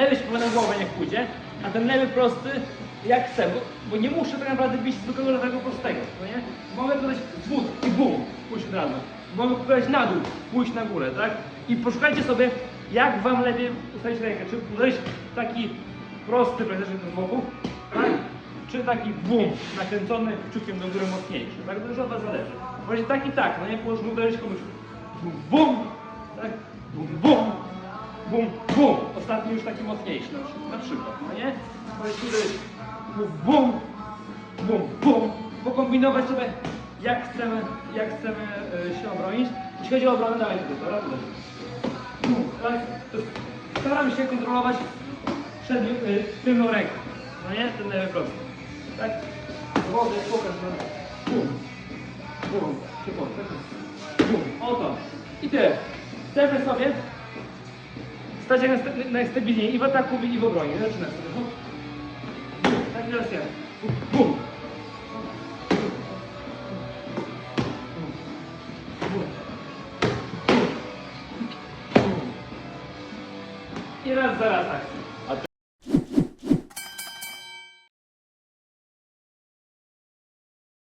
lewy się powinien głowę niech pójdzie, a ten lewy prosty jak chcę, bo, bo nie muszę tak naprawdę bić zwykłego lewego prostego, no nie? Mogę podać wód i bum, pójść od razu. Mogę podać na dół, pójść na górę, tak? I poszukajcie sobie, jak wam lepiej ustawić rękę. Czy uderzyć taki prosty, praktycznie z boku, tak? Czy taki bum, nakręcony kciukiem do góry mocniejszy, tak? To już od was zależy. Właśnie tak i tak, no nie? Możemy uderzyć komuś bum, tak? Bum, bum, bum, bum. Ostatni już taki mocniejszy na przykład, no nie? Możecie uderzyć bum, bum, bum, bum, pokombinować sobie jak chcemy, jak chcemy e, się obronić. Jeśli chodzi o obronę, dawaj tutaj, dobra? Bum, tak? To jest- Staramy się kontrolować przednią, y, tylną ręką, no nie? Ten lewy prosty, tak? Wodę, pokaż nam. Bum, bum, pokaż. Bum, oto. I tyle. Chcemy sobie stać jak najsta- najstabilniej i w ataku, i w obronie. Zaczynamy sobie. Tak teraz ja. Bum. I raz za raz akcja.